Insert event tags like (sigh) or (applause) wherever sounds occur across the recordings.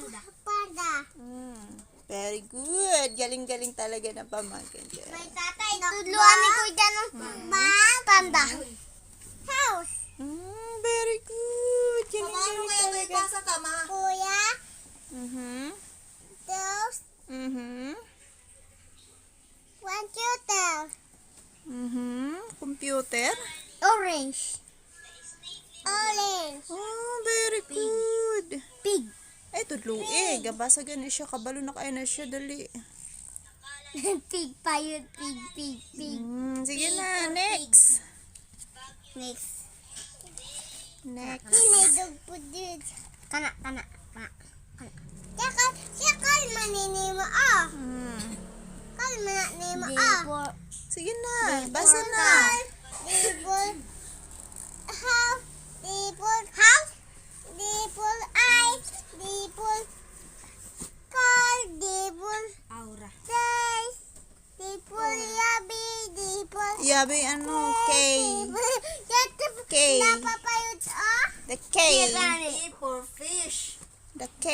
Panda. Panda. Mm, very good. Galing-galing talaga ng pamangkin ko. May tatay. Tudluan ni Kuya dyan. Ba? Panda. House. Mm, very good. Galing-galing talaga. sa kama? Kuya. Mhm. Mhm. One, two, three. Mhm. Computer. Orange. Orange. Oh, very good. Pig. Ay, tudluig. Gabasa gani siya. Kabalo na kayo na siya. Dali. pig pa yun. Pig, pig, pig. Mm, sige na. Next. Next. Next. Hinidog po dun. Kana, kana, kana. Siya kal, siya kal maninimo ah. Mm. Kal maninimo ah. Sige na. Basa na. Dipol. Yabi ano? K. K. Napapayod ah. The K. E for fish. The K.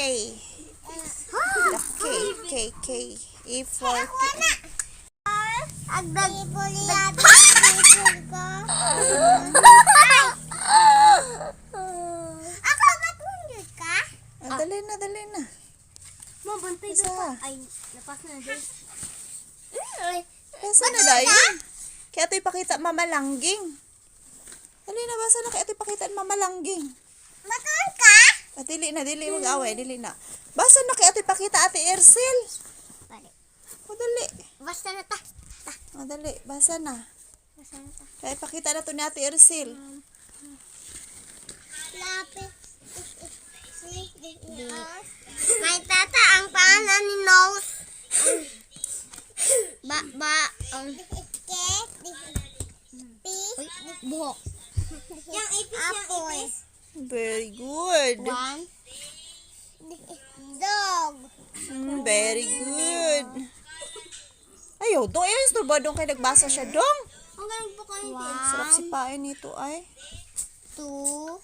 The K. K. K. E for K. Agdag. Ako ba tunjud ka? Ah, dali na, dali na. Isa. Ay, napas na din. Basa na dayon. Kaya ito ipakita mamalangging. Dali na, basa na. Kaya ito ipakita mamalangging. Matuan ka? Ah, dili na, dili mag-away, dili na. Basa na kaya ito ipakita ate Ercel. Balik. O, dali. Basta na ta. O, dali. Basa na. Basta na ta. Kaya ipakita na to ni ate Ercel. Lapit. May tata ang pangalan ni Nose. Ba, ba, um, buhok. Yung ipis, yung ipis. Very good. One. Dog. Mm, very good. Ayaw, dong. Ayaw, istorbo dong kay nagbasa siya, dong. Ang ganun po kayo Sarap si pain nito, ay. two,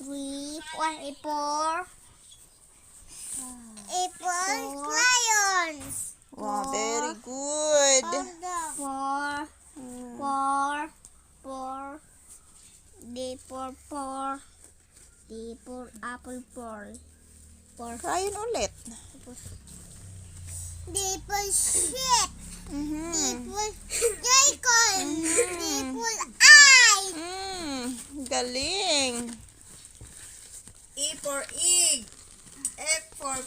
three, four, a four, a four, lions, Wow, very good. four, four, four, For four, D for apple four, four, Kain ulit. D for D Mhm. for Jacob, D for eye, Mm, galing. E for egg. F for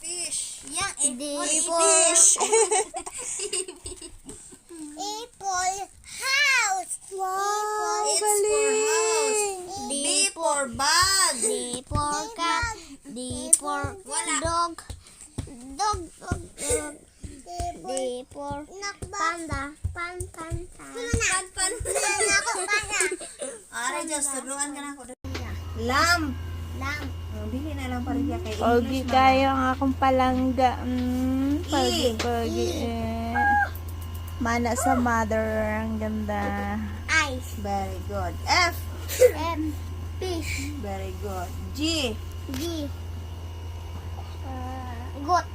fish. Yang D Fish. (laughs) (laughs) Apple house. wow, It's for galing. B for bag. D for cat. D for dog. Dog, dog, dog. D for panda. Pan, pan, pan. Pan, pan, Ako, panda. Ara, just turuan ka na ako. Lamp. Lamp. Oh, Bili na lang paligya kay English. kayo ang akong palangga. Mm, pogi, E. pogi. Eh. Mana sa mother. Ang ganda. Ice. Very good. F. M. Fish. Very good. G. G. Uh, goat.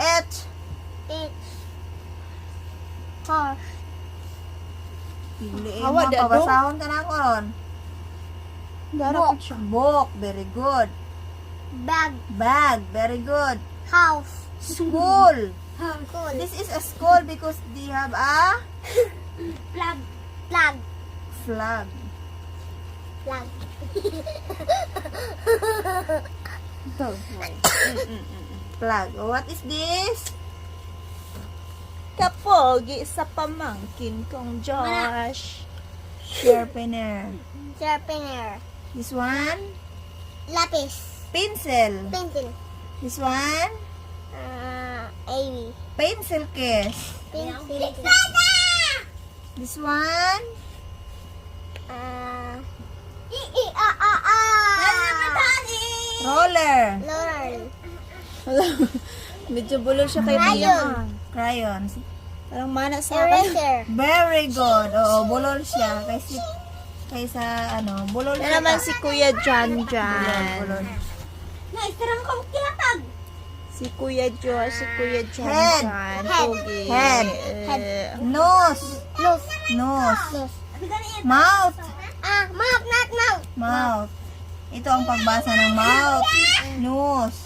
H. H. Horse. Piliin mo. da, Pabasahon ka na ako ron. Siya. Book. Very good. Bag. Bag. Very good. House. School. Cool. This is a school because they have a Plug. Plug. flag. Plug. Flag. What is this? Kapogi sa pamangkin kong Josh. Sharpener. Sharpener. This one? Lapis. Pencil. Pencil. This one? Uh, Amy. Pencil case. Pencil. This one? Uh, i i a a a. Roller. Laurel. (laughs) Medyo bulol siya kay Crayon. Crayons. Parang mana sa akin. Eraser. (laughs) Very good. Oo, bulol siya. Kasi Kaysa ano, bulol Yan naman si Kuya Jan Bulol, Jan. bulol. Na, istira mo ka kilatag. Si Kuya Jo, si Kuya Jan Head. Jan. Head. Pogi. Head. Eh, Nose. Nose. Nose. Nose. Mouth. Ah, mouth, not mouth. Mouth. Ito ang pagbasa ng mouth. Nose.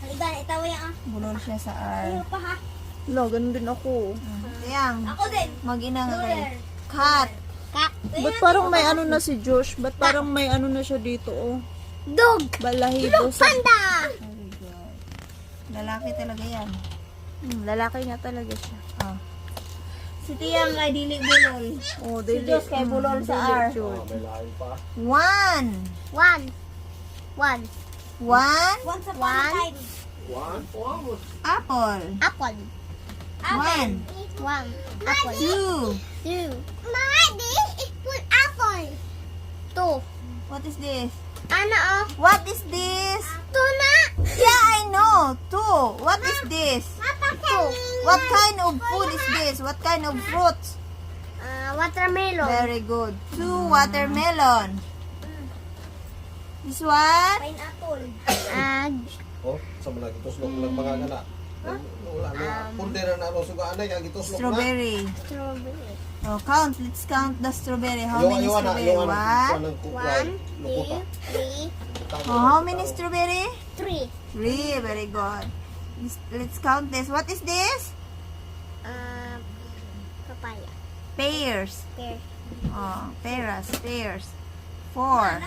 Haligan, itawa yan ah. Bulol siya sa R. pa ha? Lo, ganun din ako. Ayan. Ako din. Mag-ina nga kayo. Cat. Cat. Ba't parang may ano na si Josh? Ba't parang may ano na siya dito, oh? Dog. Balahibo sa... Panda. Lalaki talaga yan. Hmm, lalaki nga talaga siya. Ah. Si Tiyang ay dili bulol. Oh, Si dili. Diyos kay bulol sa R. Josh. One. One. One. One. Once upon a time. Apple. Apple. One. One. Apple. Two. Two. Mama, this is put apple. Two. What is this? Ano oh? What is this? Tuna. Yeah, I know. Two. What is this? Two. What kind of food is this? What kind of fruit? Uh, watermelon. Very good. Two watermelon. This one? Pineapple. Uh, Oh, sa mga gituslok ng mga gana. Pundera na ano suga anay ang gituslok na. Strawberry. strawberry. Oh, count. Let's count the strawberry. How many strawberry? One. One, two, three, Oh, how many strawberry? three. Three. Very good. Let's, let's count this. What is this? Uh, papaya. Pears. Pear. Oh, pears. Pears. Four.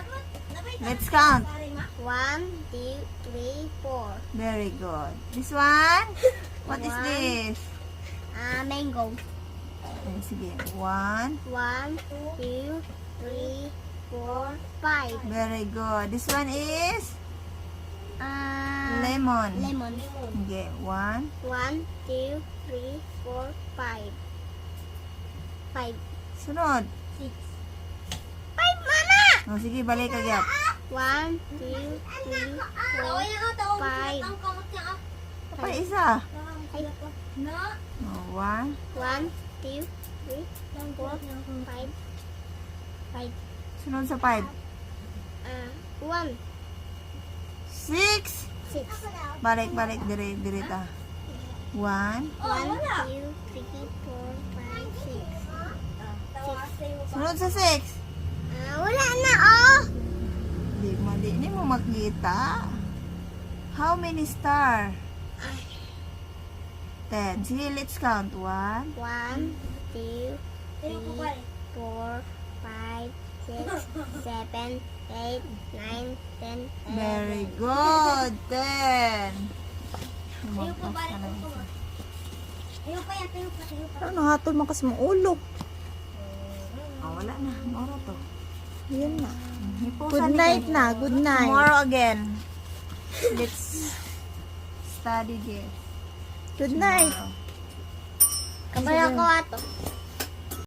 Let's count. One, two, three, four. Very good. This one? What is One. this? Uh, mango. Ay, sige. One. One, two, three, four, five. Very good. This one is Uh, lemon. lemon. Okay. One. One, two, three, four, five. Five. Sunod. Six. Oh, sige, balik ka gyap. 1, 2, 3, 4, 5. Pa isa. No. Oh, 1. 1, 2, 3, 4, 5. 5. Sunod sa 5. Uh, 1. 6. 6. Balik, balik, dire, dire ta. 1. 1, 2, 3, 4, 5, 6. Sunod sa 6. Di mo, di mo makita. How many star? Ten. Sige, let's count. One. One, two, three, four, five, six, (laughs) seven, eight, nine, ten, Very eleven. good. Ten. Ano, hatol man kasi mong ulo. Oh, wala na. Moro to. Yan na. Good ni night na, good night. Tomorrow again. Let's study this. Good night. Tomorrow. Kabaya ko ato.